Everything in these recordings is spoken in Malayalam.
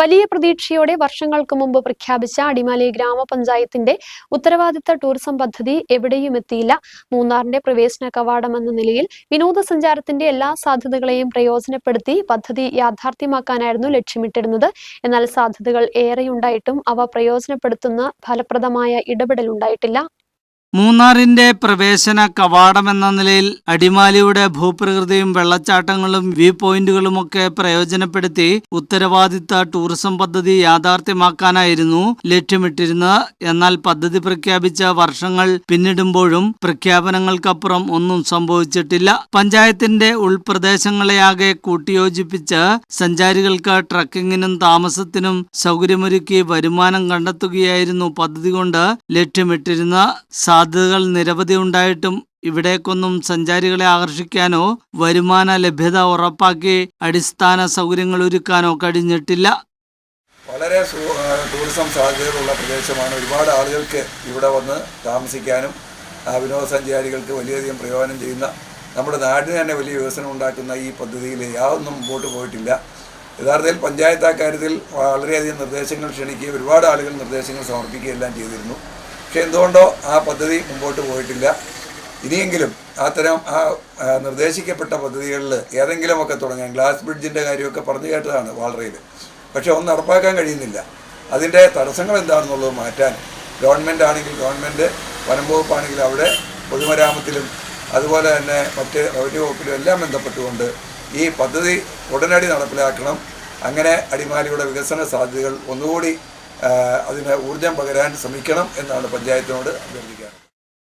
വലിയ പ്രതീക്ഷയോടെ വർഷങ്ങൾക്ക് മുമ്പ് പ്രഖ്യാപിച്ച അടിമാലി ഗ്രാമപഞ്ചായത്തിന്റെ ഉത്തരവാദിത്ത ടൂറിസം പദ്ധതി എവിടെയും എത്തിയില്ല. മൂന്നാറിന്റെ പ്രവേശന കവാടം എന്ന നിലയിൽ വിനോദസഞ്ചാരത്തിന്റെ എല്ലാ സാധ്യതകളെയും പ്രയോജനപ്പെടുത്തി പദ്ധതി യാഥാർത്ഥ്യമാക്കാനായിരുന്നു ലക്ഷ്യമിട്ടിരുന്നത്. എന്നാൽ സാധ്യതകൾ ഏറെയുണ്ടായിട്ടും അവ പ്രയോജനപ്പെടുത്തുന്ന ഫലപ്രദമായ ഇടപെടലുണ്ടായിട്ടില്ല. മൂന്നാറിന്റെ പ്രവേശന കവാടമെന്ന നിലയിൽ അടിമാലിയുടെ ഭൂപ്രകൃതിയും വെള്ളച്ചാട്ടങ്ങളും വ്യൂ പോയിന്റുകളുമൊക്കെ പ്രയോജനപ്പെടുത്തി ഉത്തരവാദിത്ത ടൂറിസം പദ്ധതി യാഥാർത്ഥ്യമാക്കാനായിരുന്നു ലക്ഷ്യമിട്ടിരുന്നത്. എന്നാൽ പദ്ധതി പ്രഖ്യാപിച്ച വർഷങ്ങൾ പിന്നിടുമ്പോഴും പ്രഖ്യാപനങ്ങൾക്കപ്പുറം ഒന്നും സംഭവിച്ചിട്ടില്ല. പഞ്ചായത്തിന്റെ ഉൾപ്രദേശങ്ങളെയാകെ കൂട്ടിയോജിപ്പിച്ച് സഞ്ചാരികൾക്ക് ട്രക്കിങ്ങിനും താമസത്തിനും സൗകര്യമൊരുക്കി വരുമാനം കണ്ടെത്തുകയായിരുന്നു പദ്ധതി കൊണ്ട് ലക്ഷ്യമിട്ടിരുന്നത് സാധ്യതകൾ നിരവധി ഉണ്ടായിട്ടും ഇവിടേക്കൊന്നും സഞ്ചാരികളെ ആകർഷിക്കാനോ വരുമാന ലഭ്യത ഉറപ്പാക്കി അടിസ്ഥാന സൗകര്യങ്ങൾ ഒരുക്കാനോ കഴിഞ്ഞിട്ടില്ല. വളരെ ടൂറിസം സാധ്യതകളുള്ള പ്രദേശമാണ്. ഒരുപാട് ആളുകൾക്ക് ഇവിടെ വന്ന് താമസിക്കാനും വിനോദസഞ്ചാരികൾക്ക് വലിയധികം പ്രയോജനം ചെയ്യുന്ന നമ്മുടെ നാടിന് തന്നെ വലിയ വികസനം ഉണ്ടാക്കുന്ന ഈ പദ്ധതിയിൽ യാതൊന്നും മുമ്പോട്ട് പോയിട്ടില്ല. യഥാർത്ഥത്തിൽ പഞ്ചായത്ത് ആ കാര്യത്തിൽ വളരെയധികം നിർദ്ദേശങ്ങൾ ക്ഷണിക്കുകയും ഒരുപാട് ആളുകൾ നിർദ്ദേശങ്ങൾ സമർപ്പിക്കുകയെല്ലാം ചെയ്തിരുന്നു. പക്ഷേ എന്തുകൊണ്ടോ ആ പദ്ധതി മുമ്പോട്ട് പോയിട്ടില്ല. ഇനിയെങ്കിലും അത്തരം ആ നിർദ്ദേശിക്കപ്പെട്ട പദ്ധതികളിൽ ഏതെങ്കിലുമൊക്കെ തുടങ്ങാൻ ഗ്ലാസ് ബ്രിഡ്ജിന്റെ കാര്യമൊക്കെ പറഞ്ഞു കേട്ടതാണ് വാളറയിൽ. പക്ഷേ ഒന്ന് നടപ്പാക്കാൻ കഴിയുന്നില്ല. അതിന്റെ തടസ്സങ്ങൾ എന്താണെന്നുള്ളത് മാറ്റാൻ ഗവൺമെന്റ് ആണെങ്കിൽ ഗവൺമെന്റ് വനം വകുപ്പാണെങ്കിൽ അവിടെ പൊതുമരാമത്തിലും അതുപോലെ തന്നെ മറ്റ് റവന്യൂ വകുപ്പിലും എല്ലാം ബന്ധപ്പെട്ടുകൊണ്ട് ഈ പദ്ധതി ഉടനടി നടപ്പിലാക്കണം. അങ്ങനെ അടിമാലിയുടെ വികസന സാധ്യതകൾ ഒന്നുകൂടി അതിന് ഊർജം പകരാൻ ശ്രമിക്കണം എന്നാണ് പഞ്ചായത്തിനോട് അഭ്യർത്ഥിക്കാറ്.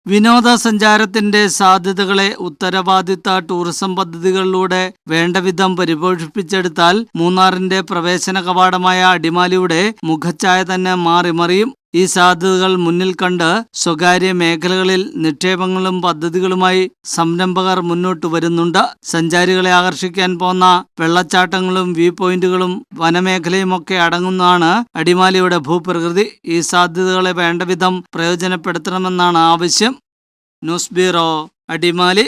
വിനോദസഞ്ചാരത്തിന്റെ സാധ്യതകളെ ഉത്തരവാദിത്ത ടൂറിസം പദ്ധതികളിലൂടെ വേണ്ടവിധം പരിപോഷിപ്പിച്ചെടുത്താൽ മൂന്നാറിന്റെ പ്രവേശന കവാടമായ അടിമാലിയുടെ മുഖച്ഛായ തന്നെ മാറിമറിയും. ഈ സാധ്യതകൾ മുന്നിൽ കണ്ട് സ്വകാര്യ മേഖലകളിൽ നിക്ഷേപങ്ങളും പദ്ധതികളുമായി സംരംഭകർ മുന്നോട്ട് വരുന്നുണ്ട്. സഞ്ചാരികളെ ആകർഷിക്കാൻ പോന്ന വെള്ളച്ചാട്ടങ്ങളും വ്യൂ പോയിന്റുകളും വനമേഖലയുമൊക്കെ അടങ്ങുന്നതാണ് അടിമാലിയുടെ ഭൂപ്രകൃതി. ഈ സാധ്യതകളെ വേണ്ടവിധം പ്രയോജനപ്പെടുത്തണമെന്നാണ് ആവശ്യം. News bureau Adimali.